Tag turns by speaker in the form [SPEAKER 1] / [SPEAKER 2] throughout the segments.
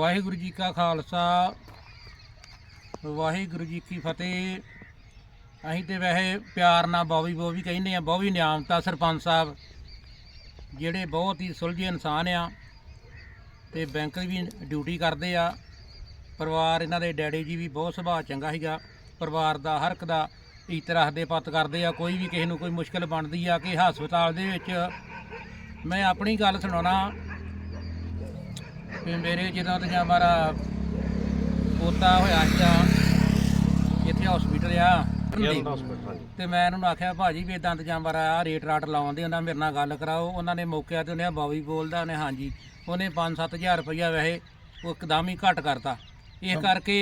[SPEAKER 1] ਵਾਹਿਗੁਰੂ ਜੀ ਕਾ ਖਾਲਸਾ। ਵਾਹਿਗੁਰੂ ਜੀ ਕੀ ਫਤਿਹ। ਅਸੀਂ ਤੇ ਵੈਸੇ ਪਿਆਰ ਨਾਲ ਬੋਵੀ ਬੋਵੀ ਕਹਿੰਦੇ ਆ ਬੋਵੀ ਨਿਆਮਤਾ ਸਰਪੰਚ ਸਾਹਿਬ, ਜਿਹੜੇ ਬਹੁਤ ਹੀ ਸੁਲਝੇ ਇਨਸਾਨ ਆ ਤੇ ਬੈਂਕ ਵੀ ਡਿਊਟੀ ਕਰਦੇ ਆ। ਪਰਿਵਾਰ ਇਹਨਾਂ ਦੇ ਡੈਡੀ ਜੀ ਵੀ ਬਹੁਤ ਸੁਭਾਅ ਚੰਗਾ ਸੀਗਾ। ਪਰਿਵਾਰ ਦਾ, ਹਰ ਇੱਕ ਦਾ ਇੱਜ਼ਤ ਰੱਖਦੇ ਪੱਤ ਕਰਦੇ ਆ। ਕੋਈ ਵੀ ਕਿਸੇ ਨੂੰ ਕੋਈ ਮੁਸ਼ਕਲ ਬਣਦੀ ਆ ਕਿ ਹਸਪਤਾਲ ਦੇ ਵਿੱਚ। ਮੈਂ ਆਪਣੀ ਗੱਲ ਸੁਣਾਉਣਾ ਮੇਰੇ ਜਦੋਂ ਤੇ ਜਾਂ ਮਾਰਾ ਪੋਤਾ ਹੋਇਆ ਸੀਗਾ ਇੱਥੇ ਹਸਪੀਟਲ ਆ। ਤੇ ਮੈਂ ਇਹਨਾਂ ਨੂੰ ਆਖਿਆ ਭਾਜੀ ਵੀ ਦੰਦ ਜਾਂ ਮਾਰਾ ਆ ਰੇਟ ਰਾਟ ਲਾਉਂਦੇ ਉਹਨਾਂ ਮੇਰੇ ਨਾਲ ਗੱਲ ਕਰਾਓ। ਉਹਨਾਂ ਨੇ ਮੌਕੇ ਤੇ ਉਹਨੇ ਬਾਵੀ ਬੋਲਦਾ ਉਹਨੇ ਹਾਂਜੀ। ਉਹਨੇ 5-7000 ਰੁਪਇਆ ਵੈਸੇ ਉਹ ਇੱਕਦਮ ਹੀ ਘੱਟ ਕਰਤਾ। ਇਸ ਕਰਕੇ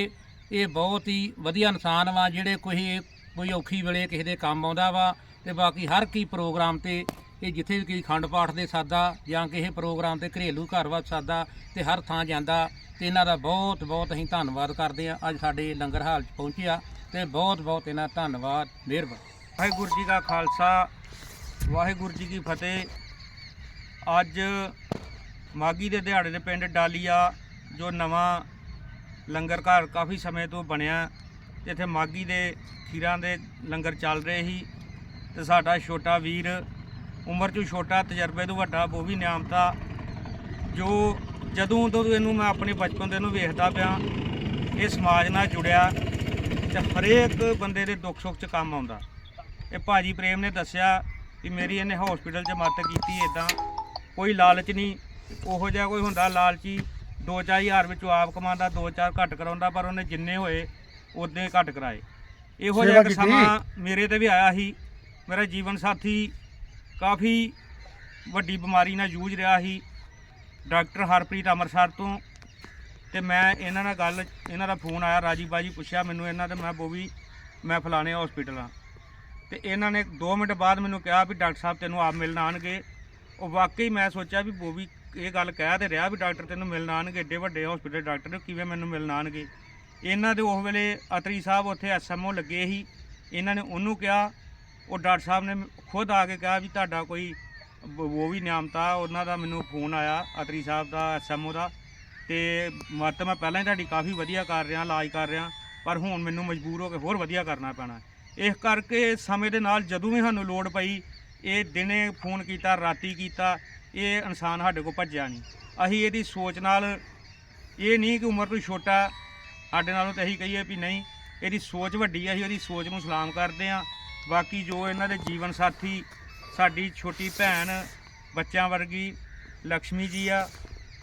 [SPEAKER 1] ਇਹ ਬਹੁਤ ਹੀ ਵਧੀਆ ਇਨਸਾਨ ਵਾ ਜਿਹੜੇ ਕੋਈ ਕੋਈ ਔਖੀ ਵੇਲੇ ਕਿਸੇ ਦੇ ਕੰਮ ਆਉਂਦਾ ਵਾ ਤੇ ਬਾਕੀ ਹਰ ਕੀ ਪ੍ਰੋਗਰਾਮ ਤੇ ਇਹ ਜਿੱਥੇ ਵੀ ਕੋਈ ਖੰਡ ਪਾਠ ਦੇ ਸਾਦਾ ਜਾਂ ਕਿਸੇ ਪ੍ਰੋਗਰਾਮ ਤੇ ਘਰੇਲੂ ਘਰ ਵਾ ਸਾਦਾ ਤੇ ਹਰ ਥਾਂ ਜਾਂਦਾ, ਤੇ ਇਹਨਾਂ ਦਾ ਬਹੁਤ ਬਹੁਤ ਅਸੀਂ ਧੰਨਵਾਦ ਕਰਦੇ ਆ ਅੱਜ ਸਾਡੇ ਲੰਗਰ ਹਾਲ 'ਚ ਪਹੁੰਚਿਆ ਤੇ ਬਹੁਤ ਬਹੁਤ ਇਹਨਾਂ ਦਾ ਧੰਨਵਾਦ, ਮਿਹਰਬਾਨੀ।
[SPEAKER 2] ਵਾਹਿਗੁਰੂ ਜੀ ਕਾ ਖਾਲਸਾ, ਵਾਹਿਗੁਰੂ ਜੀ ਕੀ ਫਤਿਹ। ਅੱਜ ਮਾਗੀ ਦੇ ਦਿਹਾੜੇ ਦੇ ਪਿੰਡ ਡਾਲੀਆ, ਜੋ ਨਵਾਂ ਲੰਗਰ ਘਰ ਕਾਫੀ ਸਮੇਂ ਤੋਂ ਬਣਿਆ ਇੱਥੇ ਮਾਗੀ ਦੇ ਖੀਰਾਂ ਦੇ ਲੰਗਰ ਚੱਲ ਰਹੇ ਸੀ ਤੇ ਸਾਡਾ ਛੋਟਾ ਵੀਰ ਉਮਰ 'ਚ ਛੋਟਾ ਤਜਰਬੇ ਤੋਂ ਵੱਡਾ ਉਹ ਵੀ ਨਿਆਮਤਾ। ਜੋ ਜਦੋਂ ਤੋਂ ਇਹਨੂੰ ਮੈਂ ਆਪਣੇ ਬਚਪਨ ਦੇ ਇਹਨੂੰ ਵੇਖਦਾ ਪਿਆ ਇਹ ਸਮਾਜ ਨਾਲ ਜੁੜਿਆ ਤੇ ਹਰੇਕ ਬੰਦੇ ਦੇ ਦੁੱਖ ਸੁੱਖ 'ਚ ਕੰਮ ਆਉਂਦਾ। ਇਹ ਭਾਜੀ ਪ੍ਰੇਮ ਨੇ ਦੱਸਿਆ ਕਿ ਮੇਰੀ ਇਹਨੇ ਹਸਪੀਟਲ 'ਚ ਮਦਦ ਕੀਤੀ ਇਦਾਂ ਕੋਈ ਲਾਲਚ ਨਹੀਂ ਉਹੋ ਜਿਹਾ ਕੋਈ ਹੁੰਦਾ ਲਾਲਚੀ 2-4000 ਵਿੱਚੋਂ ਆਪ ਕਮਾਉਂਦਾ 2-4 ਘੱਟ ਕਰਾਉਂਦਾ ਪਰ ਉਹਨੇ ਜਿੰਨੇ ਹੋਏ ਉਦੋਂ ਘੱਟ ਕਰਾਏ। ਇਹੋ ਜਿਹਾ ਸਮਾਂ ਮੇਰੇ ਤੇ ਵੀ ਆਇਆ ਸੀ। ਮੇਰਾ ਜੀਵਨ ਸਾਥੀ ਕਾਫੀ ਵੱਡੀ ਬਿਮਾਰੀ ਨਾਲ ਜੂਝ ਰਿਹਾ ਸੀ। ਡਾਕਟਰ ਹਰਪ੍ਰੀਤ ਅੰਮ੍ਰਿਤਸਰ ਤੋਂ ਤੇ ਮੈਂ ਇਹਨਾਂ ਨਾਲ ਗੱਲ, ਇਹਨਾਂ ਦਾ ਫੋਨ ਆਇਆ ਰਾਜੀ ਬਾਜੀ ਪੁੱਛਿਆ ਮੈਨੂੰ ਇਹਨਾਂ ਤੇ ਮੈਂ ਬੋਵੀ ਮੈਂ ਫਲਾਣੇ ਹਸਪੀਟਲ ਆ ਤੇ ਇਹਨਾਂ ਨੇ 2 ਮਿੰਟ ਬਾਅਦ ਮੈਨੂੰ ਕਿਹਾ ਵੀ ਡਾਕਟਰ ਸਾਹਿਬ ਤੈਨੂੰ ਆਪ ਮਿਲਣ ਆਣਗੇ ਉਹ ਵਾਕਈ ਮੈਂ ਸੋਚਿਆ ਵੀ ਬੋਵੀ ਇਹ ਗੱਲ ਕਹਿ ਤੇ ਰਿਹਾ ਵੀ ਡਾਕਟਰ ਤੈਨੂੰ ਮਿਲਣ ਆਣਗੇ ਏਡੇ ਵੱਡੇ ਹਸਪੀਟਲ ਡਾਕਟਰ, ਕਿਵੇਂ ਮੈਨੂੰ ਮਿਲਣ ਆਣਗੇ ਇਹਨਾਂ ਦੇ ਉਸ ਵੇਲੇ ਅਤਰੀ ਸਾਹਿਬ ਉੱਥੇ ਐਸਐਮਓ ਲੱਗੇ ਸੀ। ਇਹਨਾਂ ਨੇ ਉਹਨੂੰ ਕਿਹਾ ਉਹ ਡਾਕਟਰ ਸਾਹਿਬ ਨੇ ਖੁਦ ਆ ਕੇ ਕਿਹਾ ਵੀ ਤੁਹਾਡਾ ਕੋਈ ਬ- ਉਹ ਵੀ ਨਿਆਮਤਾ ਉਹਨਾਂ ਦਾ ਮੈਨੂੰ ਫੋਨ ਆਇਆ, ਅਤਰੀ ਸਾਹਿਬ ਦਾ ਐਸਐਮਓ ਦਾ, ਤੇ ਮਤ ਮੈਂ ਪਹਿਲਾਂ ਹੀ ਤੁਹਾਡੀ ਕਾਫੀ ਵਧੀਆ ਕਰ ਰਿਹਾ, ਇਲਾਜ ਕਰ ਰਿਹਾ, ਪਰ ਹੁਣ ਮੈਨੂੰ ਮਜਬੂਰ ਹੋ ਕੇ ਹੋਰ ਵਧੀਆ ਕਰਨਾ ਪੈਣਾ। ਇਸ ਕਰਕੇ ਸਮੇਂ ਦੇ ਨਾਲ ਜਦੋਂ ਵੀ ਸਾਨੂੰ ਲੋੜ ਪਈ, ਇਹ ਦਿਨੇ ਫੋਨ ਕੀਤਾ, ਰਾਤੀ ਕੀਤਾ, ਇਹ ਇਨਸਾਨ ਸਾਡੇ ਕੋਲ ਭੱਜਿਆ ਨਹੀਂ। ਅਸੀਂ ਇਹਦੀ ਸੋਚ ਨਾਲ, ਇਹ ਨਹੀਂ ਕਿ ਉਮਰ ਤੋਂ ਛੋਟਾ, ਸਾਡੇ ਨਾਲੋਂ ਤਾਂ ਅਸੀਂ ਕਹੀਏ ਵੀ ਨਹੀਂ, ਇਹਦੀ ਸੋਚ ਵੱਡੀ ਆ, ਅਸੀਂ ਉਹਦੀ ਸੋਚ ਨੂੰ ਸਲਾਮ ਕਰਦੇ ਆ ਬਾਕੀ ਜੋ ਇਹਨਾਂ ਦੇ ਜੀਵਨ ਸਾਥੀ, ਸਾਡੀ ਛੋਟੀ ਭੈਣ, ਬੱਚਿਆਂ ਵਰਗੀ ਲక్ష్ਮੀ ਜੀ ਆ,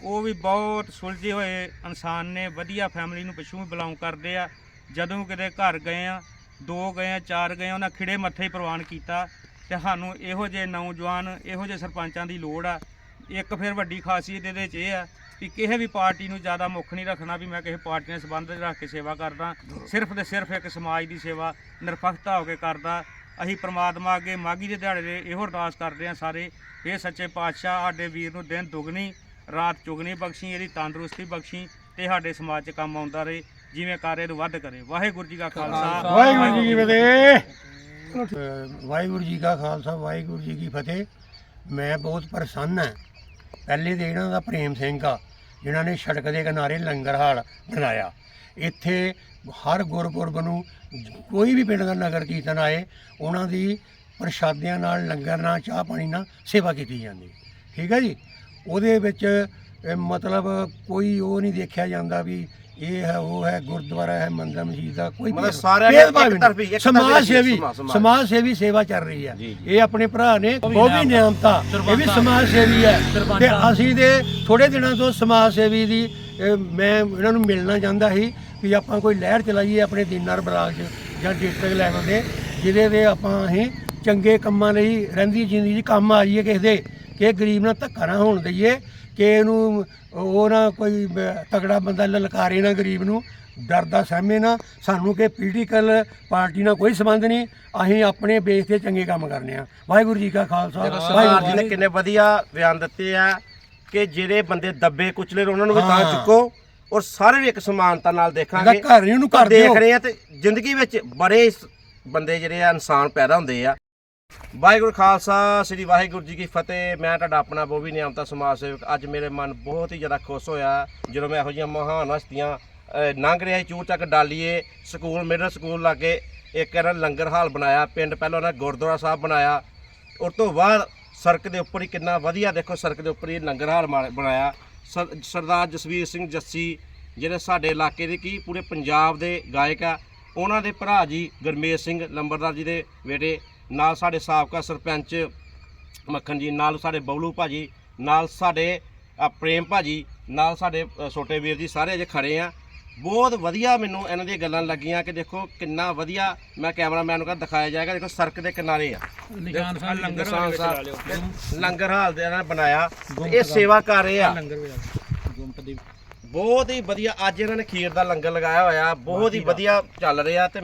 [SPEAKER 2] ਉਹ ਵੀ ਬਹੁਤ ਸੁਲਝੇ ਹੋਏ ਇਨਸਾਨ ਨੇ, ਵਧੀਆ ਫੈਮਿਲੀ ਨੂੰ ਪਿੱਛੋਂ ਵੀ ਬਿਲੋਂਗ ਕਰਦੇ ਆ। ਜਦੋਂ ਕਿਤੇ ਘਰ ਗਏ ਆ, ਦੋ ਗਏ ਆ, ਚਾਰ ਗਏ ਉਹਨਾਂ ਖਿੜੇ ਮੱਥੇ ਹੀ ਪ੍ਰਵਾਨ ਕੀਤਾ। ਤੇ ਸਾਨੂੰ ਇਹੋ ਜਿਹੇ ਨੌਜਵਾਨ, ਇਹੋ ਜਿਹੇ ਸਰਪੰਚਾਂ ਦੀ ਲੋੜ ਆ। ਇੱਕ ਫਿਰ ਵੱਡੀ ਖਾਸੀਅਤ ਇਹਦੇ 'ਚ ਇਹ ਆ ਕਿ ਕਿਸੇ ਵੀ ਪਾਰਟੀ ਨੂੰ ਜ਼ਿਆਦਾ ਮੁੱਖ ਨਹੀਂ ਰੱਖਣਾ ਵੀ ਮੈਂ ਕਿਸੇ ਪਾਰਟੀ ਨਾਲ ਸੰਬੰਧ ਰੱਖ ਕੇ ਸੇਵਾ ਕਰਦਾ। ਸਿਰਫ ਤੇ ਸਿਰਫ ਇੱਕ ਸਮਾਜ ਦੀ ਸੇਵਾ ਨਿਰਪੱਖਤਾ ਹੋ ਕੇ ਕਰਦਾ। ਅਸੀਂ ਪ੍ਰਮਾਤਮਾ ਅੱਗੇ ਮਾਗੀ ਦੇ ਦਿਹਾੜੇ ਦੇ ਇਹੋ ਅਰਦਾਸ ਕਰਦੇ ਹਾਂ ਸਾਰੇ। ਇਹ ਸੱਚੇ ਪਾਤਸ਼ਾਹ ਸਾਡੇ ਵੀਰ ਨੂੰ ਦਿਨ ਦੁਗਣੀ ਰਾਤ ਚੁਗਣੀ ਬਖਸ਼ੀ ਇਹਦੀ ਤੰਦਰੁਸਤੀ ਬਖਸ਼ੀ ਤੇ ਸਾਡੇ ਸਮਾਜ 'ਚ ਕੰਮ ਆਉਂਦਾ ਰਹੇ ਜਿਵੇਂ ਕਾਰੇ ਤੋਂ ਵੱਧ ਕਰੇ। ਵਾਹਿਗੁਰੂ ਜੀ ਕਾ ਖਾਲਸਾ।
[SPEAKER 3] ਵਾਹਿਗੁਰੂ ਜੀ ਕੀ ਫਤਿਹ। ਵਾਹਿਗੁਰੂ ਜੀ ਕਾ ਖਾਲਸਾ ਵਾਹਿਗੁਰੂ ਜੀ ਕੀ ਫਤਿਹ। ਮੈਂ ਬਹੁਤ ਪ੍ਰਸੰਨ ਹਾਂ। ਪਹਿਲੇ ਤੇ ਇਹਨਾਂ ਦਾ ਪ੍ਰੇਮ ਸਿੰਘ ਆ ਜਿਨ੍ਹਾਂ ਨੇ ਸੜਕ ਦੇ ਕਿਨਾਰੇ ਲੰਗਰ ਹਾਲ ਬਣਾਇਆ। ਇੱਥੇ ਹਰ ਗੁਰਪੁਰਬ ਨੂੰ ਕੋਈ ਵੀ ਪਿੰਡ ਦਾ ਨਗਰ ਕੀਰਤਨ ਆਏ ਉਹਨਾਂ ਦੀ ਪ੍ਰਸ਼ਾਦਿਆਂ ਨਾਲ ਲੰਗਰ ਨਾਲ ਚਾਹ ਪਾਣੀ ਨਾਲ ਸੇਵਾ ਕੀਤੀ ਜਾਂਦੀ। ਠੀਕ ਹੈ ਜੀ? ਉਹਦੇ ਵਿੱਚ ਮਤਲਬ ਕੋਈ ਉਹ ਨਹੀਂ ਦੇਖਿਆ ਜਾਂਦਾ ਵੀ ਇਹ ਹੈ ਉਹ ਹੈ ਗੁਰਦੁਆਰਾ ਹੈ ਮੰਦਰ ਮਸਜਿਦ ਦਾ ਕੋਈ
[SPEAKER 4] ਮਤਲਬ ਸਾਰਿਆਂ ਨੇ ਇੱਕ। ਤਰਫੀ- ਇੱਕ
[SPEAKER 3] ਸਮਾਜ ਸੇਵੀ
[SPEAKER 4] ਸਮਾਜ-
[SPEAKER 3] ਸੇਵੀ ਸੇਵਾ ਚੱਲ ਰਹੀ ਹੈ। ਇਹ ਆਪਣੇ ਭਰਾ ਨੇ ਉਹ ਵੀ ਨਿਯਮਤਾ ਇਹ ਵੀ ਸਮਾਜ ਸੇਵੀ ਹੈ। ਤੇ ਅਸੀਂ ਦੇ ਥੋੜੇ ਦਿਨਾਂ ਤੋਂ ਸਮਾਜ ਸੇਵੀ ਦੀ ਮੈਂ ਇਹਨਾਂ ਨੂੰ ਮਿਲਣਾ ਚਾਹੁੰਦਾ ਸੀ ਵੀ ਆਪਾਂ ਕੋਈ ਲਹਿਰ ਚਲਾਈਏ ਆਪਣੇ ਦੀਨਾਰ 'ਚ ਜਾਂ ਡਿਸਟ੍ਰਿਕਟ ਲੈਵਲ ਤੇ ਜਿਹਦੇ ਤੇ ਆਪਾਂ ਅਸੀਂ ਚੰਗੇ ਕੰਮਾਂ ਲਈ ਰਹਿੰਦੀ ਜ਼ਿੰਦਗੀ 'ਚ ਕੰਮ ਆ ਜਾਈਏ ਕਿਸੇ ਦੇ ਕਿ ਗਰੀਬ ਨਾਲ ਧੱਕਾ ਨਾ ਹੋਣ ਦਈਏ ਕਿ ਇਹਨੂੰ ਉਹ ਨਾ ਕੋਈ ਤਗੜਾ ਬੰਦਾ ਲਲਕਾਰੇ ਨਾ ਗਰੀਬ ਨੂੰ ਡਰਦਾ ਸਹਿਮੇ ਨਾ ਸਾਨੂੰ ਕਿ ਪੋਲੀਟੀਕਲ ਪਾਰਟੀ ਨਾਲ ਕੋਈ ਸੰਬੰਧ ਨਹੀਂ ਅਸੀਂ ਆਪਣੇ ਬੇਸ ਤੇ ਚੰਗੇ ਕੰਮ ਕਰਨੇ ਆ। ਵਾਹਿਗੁਰੂ ਜੀ ਕਾ ਖਾਲਸਾ ਵਾਹਿਗੁਰੂ
[SPEAKER 4] ਜੀ ਨੇ ਕਿੰਨੇ ਵਧੀਆ ਬਿਆਨ ਦਿੱਤੇ ਆ। ਕਿ ਜਿਹੜੇ ਬੰਦੇ ਦੱਬੇ ਕੁਚਲੇ ਨੇ ਉਹਨਾਂ ਨੂੰ ਵੀ ਤਾਂ
[SPEAKER 3] ਹਾਂ।
[SPEAKER 4] ਚੁੱਕੋ ਔਰ ਸਾਰੇ ਨੂੰ ਇੱਕ ਸਮਾਨਤਾ ਨਾਲ ਦੇਖਾਂਗੇ।
[SPEAKER 3] ਇਹਦਾ ਘਰ ਹੀ ਉਹਨੂੰ ਘਰ ਦਿਓ।
[SPEAKER 4] ਦੇਖ ਰਹੇ ਆ ਤੇ ਜ਼ਿੰਦਗੀ ਵਿੱਚ ਬੜੇ ਸ- ਬੰਦੇ ਜਿਹੜੇ ਆ ਇਨਸਾਨ ਪੈਦਾ ਹੁੰਦੇ ਆ। ਵਾਹਿਗੁਰੂ ਖਾਲਸਾ ਸ੍ਰੀ ਵਾਹਿਗੁਰੂ ਜੀ ਕੀ ਫਤਿਹ। ਮੈਂ ਤੁਹਾਡਾ ਆਪਣਾ ਬੋਬੀ ਨਿਯਮਤਾ ਸਮਾਜ ਸੇਵਕ। ਅੱਜ ਮੇਰੇ ਮਨ ਬਹੁਤ ਹੀ ਜ਼ਿਆਦਾ ਖੁਸ਼ ਹੋਇਆ ਜਦੋਂ ਮੈਂ ਇਹੋ ਜਿਹੀਆਂ ਮਹਾਨ ਹਸਤੀਆਂ ਅਹ, ਲੰਘ ਰਿਹਾ ਸੀ ਚੂਰ ਚੱਕ ਡਾਲੀਏ ਸਕੂਲ ਮਿਡਲ ਸਕੂਲ ਲਾਗੇ ਇੱਕ ਇਹਨਾਂ ਲੰਗਰ ਹਾਲ ਬਣਾਇਆ। ਪਿੰਡ ਪਹਿਲਾਂ ਉਹਨਾਂ ਗੁਰਦੁਆਰਾ ਸਾਹਿਬ ਬਣਾਇਆ। ਉਸ ਤੋਂ ਬਾਅਦ ਸੜਕ ਦੇ ਉੱਪਰ ਹੀ ਕਿੰਨਾ ਵਧੀਆ ਦੇਖੋ ਸੜਕ ਦੇ ਉੱਪਰ ਹੀ ਲੰਗਰ ਹਾਲ ਮਾ- ਬਣਾਇਆ। ਸਰ- ਸਰਦਾਰ ਜਸਵੀਰ ਸਿੰਘ ਜੱਸੀ ਜਿਹੜੇ ਸਾਡੇ ਇਲਾਕੇ ਦੇ ਕੀ ਪੂਰੇ ਪੰਜਾਬ ਦੇ ਗਾਇਕ ਆ ਉਹਨਾਂ ਦੇ ਭਰਾ ਜੀ ਗੁਰਮੇਜ ਸਿੰਘ ਲੰਬਰਦਾਰ ਜੀ ਦੇ ਬੇਟੇ ਨਾਲ ਸਾਡੇ ਸਾਬਕਾ ਸਰਪੰਚ ਮੱਖਣ ਜੀ ਨਾਲ ਸਾਡੇ ਬਬਲੂ ਭਾਜੀ ਨਾਲ ਸਾਡੇ ਅ, ਪ੍ਰੇਮ ਭਾਜੀ ਨਾਲ ਸਾਡੇ ਛੋਟੇ ਵੀਰ ਜੀ ਸਾਰੇ ਅਜੇ ਖੜੇ ਆ। ਬਹੁਤ ਵਧੀਆ ਮੈਨੂੰ ਇਹਨਾਂ ਦੀਆਂ ਗੱਲਾਂ ਲੱਗੀਆਂ ਕਿ ਦੇਖੋ ਕਿੰਨਾ ਵਧੀਆ ਮੈਂ ਕੈਮਰਾਮੈਨ ਨੂੰ ਕਹਾਂ ਦਿਖਾਇਆ ਜਾਏਗਾ। ਦੇਖੋ ਸੜਕ ਦੇ ਕਿਨਾਰੇ ਆ।
[SPEAKER 1] ਨਿਸ਼ਾਨ ਸਾਹਿਬ
[SPEAKER 2] ਲੰਗਰ ਹਾਲ
[SPEAKER 4] ਸਾਹਿਬ ਲੰਗਰ ਹਾਲ ਦੇ ਇਹਨਾਂ ਨੇ ਬਣਾਇਆ ਇਹ ਸੇਵਾ ਕਰ ਰਹੇ ਆ। ਬਹੁਤ ਹੀ ਵਧੀਆ ਅੱਜ ਇਹਨਾਂ ਨੇ ਖੀਰ ਦਾ ਲੰਗਰ ਲਗਾਇਆ ਹੋਇਆ। ਬਹੁਤ ਹੀ ਵਧੀਆ ਚੱਲ ਰਿਹਾ ਤੇ